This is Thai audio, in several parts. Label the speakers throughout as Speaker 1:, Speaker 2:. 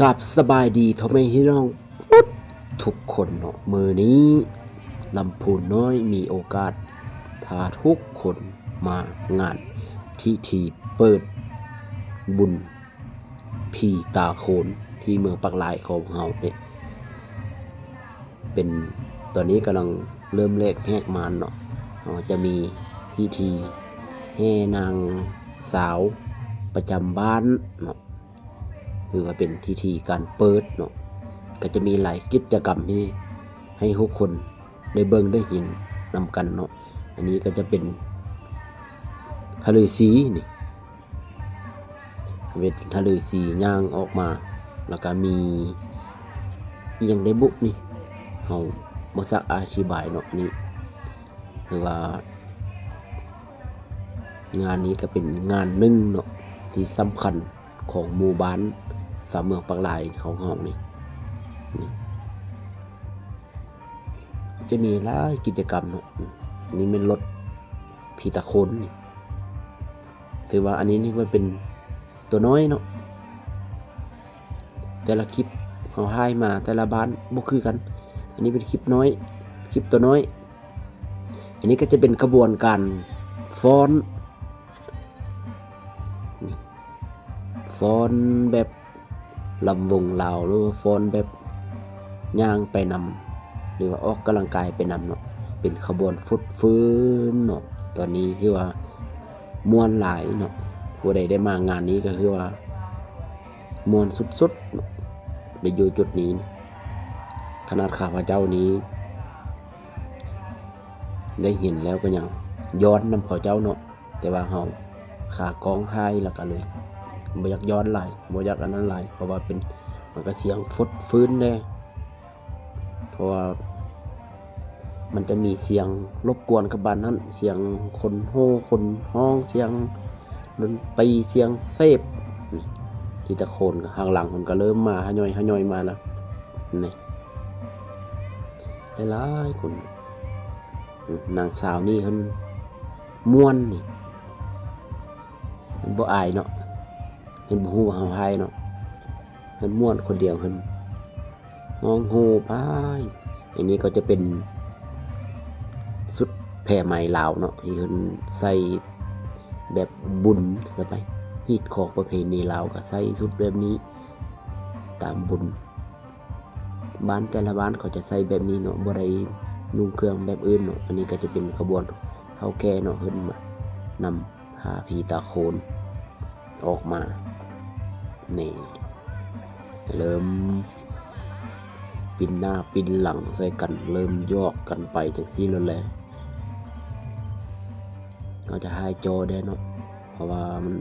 Speaker 1: กับสบายดีทำไมให้น้องปุ๊ดทุกคนเนาะมือนี้ลำพูนน้อยมีโอกาสพาทุกคนมางานที่ทีเปิดบุญพีตาโขนที่เมืองปักลายของเฮาเนี่ยเป็นตอนนี้กำลังเริ่มแรกแหกมานเนาะจะมีพิธีแห่นางสาวประจำบ้านเนาะ คือว่าเป็นทีทีการเปิดเนาะก็จะมีหลายกิจกรรมที่ให้ทุกคนได้เบิ่งได้เห็นนำกันเนาะอันนี้ก็จะเป็นทะเลสีนี่เป็นทะเลสีย่างออกมา แล้วก็มีอหยังได้บุกนี่เฮาบ่สักอธิบายเนาะนนี่คือว่า งานนี้ก็เป็นงานหนึ่งเนาะที่สำคัญของหมู่บ้าน สามเมืองปักลายของห้องนี่จะมีหลายกิจกรรมเนาะอืมอันนี้เป็นรถพีตะโคนถือว่าอันนี้นี่มันเป็นตัวน้อยเนาะแต่ละคลิปเขาให้มาแต่ละบ้านบ่คือกัน อันนี้เป็นคลิปน้อย คลิปตัวน้อย อันนี้ก็จะเป็นกระบวนการฟ้อนฟ้อนแบบ ลำวงลาวหรือว่าฟ้อนแบบย่างไปนำหรือว่าออกกำลังกายไปนำเนาะเป็นขบวนฟุตฟื้นเนาะตอนนี้คือว่ามวนหลายเนาะผู้ใดได้มางานนี้ก็คือว่ามวนสุดๆเนาะได้อยู่จุดนี้ ขนาดข้าพเจ้านี้ ได้เห็นแล้วก็ยังย้อนนำเขาเจ้าเนาะแต่ว่าเฮาขากองไห้แล้วก็เลย บ่อยากย้อนไหลบ่อยากอันนั้นไหลเพราะว่าเป็นมันก็เสียงฟดฟื้นแน่เพราะว่ามันจะมีเสียงรบกวนกับบ้านนั้น เสียงคนโห่คนห้องเสียงดนตรีเสียงเซฟนี่ที่ตะโคนก็ข้างหลังมันก็เริ่มมาหะย่อยหะย่อยมาแล้วนี่หลายๆคนนางสาวนี่เพิ่นม่วนนี่เพิ่นบ่อายเนาะ เพิ่นบ่ฮู้ว่าเฮาหายเนาะเพิ่นม่วนคนเดียวเพิ่นมองโหไปอันนี้ก็จะเป็นสุดแผ่ไหมลาวเนาะที่เพิ่นใส่แบบบุญซะไปฮีดของประเพณีลาวก็ใส่สุดแบบนี้ ตามบุญบ้านแต่ละบ้านเขาจะใส่แบบนี้เนาะบ่ได้นุ่งเครื่องแบบอื่นเนาะอันนี้ก็จะเป็นขบวนเฮาแก่เนาะเพิ่นมานำหาผีตาโคนออกมา นี่เริ่มปินหน้าปินหลังใส่กันเริ่มยอกกันไปจังซี่แล้วแหละเราจะหายจอได้เนาะเพราะว่ามัน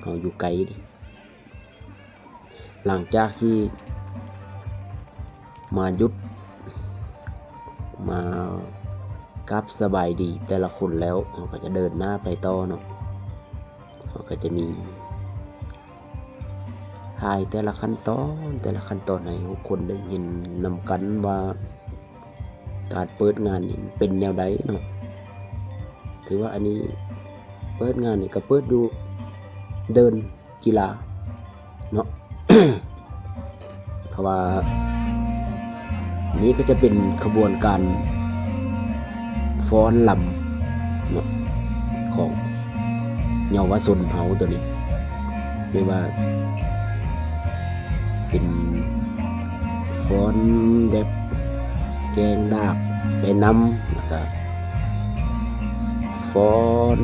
Speaker 1: เราอยู่ไกลดิหลังจากที่มายุดมากับสบายดีแต่ละคนแล้วเขาก็จะเดินหน้าไปต่อเนาะเขาก็จะมี ถ่ายแต่ละขั้นตอนแต่ละขั้นตอนให้ทุกคนได้เห็นนำกันว่า การเปิดงานนี่เป็นแนวใดเนาะถือว่าอันนี้เปิดงานนี่ก็เปิดดูเดินกีฬาเนาะเพราะว่า นี้ก็จะเป็นขบวนการฟ้อนลำเนาะของเยาวชนเฮาตัวนี้เรียกว่า เป็นฟอนแบบแกงดาบไปนำแล้วก็ฟอน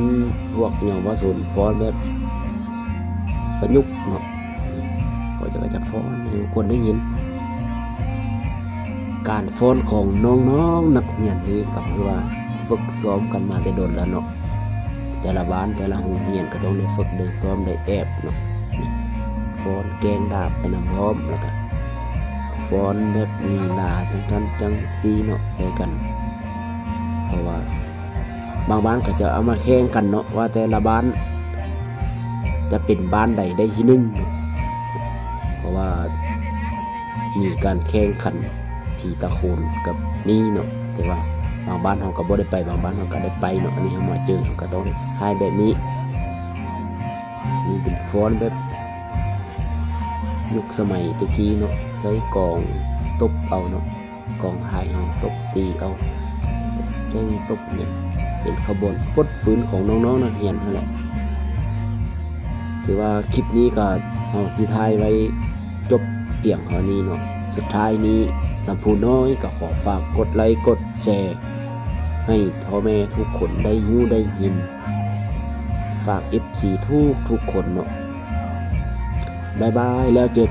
Speaker 1: พวกเยาวชนฟอนแบบประยุกต์เนาะก็จะก็จะฟอนให้ทุกคนได้ยิน การฟอนของน้องๆนักเรียนนี้ก็คือว่าฝึกซ้อมกันมาแต่โดนแล้วเนาะแต่ละบ้านแต่ละโรงเรียนก็ต้องได้ฝึกได้ซ้อมได้แอบเนาะ ฟอนแกงดาบไปนำพร้อมแล้วก็ฟอนแบบลีลาจังจันจังซีเนาะใส่กัน เพราะว่า บางบ้านก็จะเอามาแข่งกันเนาะว่าแต่ละบ้าน จะเป็นบ้านใดได้ที่หนึ่งเพราะว่ามีการแข่งขันผีตะโคนกับมีเนาะแต่ว่าบางบ้านเขาก็บ่ได้ไปบางบ้านเขาก็ได้ไปเนาะอันนี้เขามาเจอเขาก็ต้องให้แบบนี้นี่เป็นฟอนแบบ ยุคสมัยตะกี้เนาะใช้กองตบเอาเนาะกองหายเอาตบตีเอาตบแจ้งตบเนี่ยเป็นขบวนฟดฟื้นของน้องๆนักเรียนนั่นแหละถือว่าคลิปนี้ก็เอาสิทายไว้จบเพียงเท่านี้เนาะสุดท้ายนี้ลำพูน้อยก็ขอฝากกดไลค์กดแชร์ ให้พ่อแม่ทุกคนได้รู้ได้ยิน ฝาก FC ทุกทุกคนเนาะ บายบายแล้วเจอกัน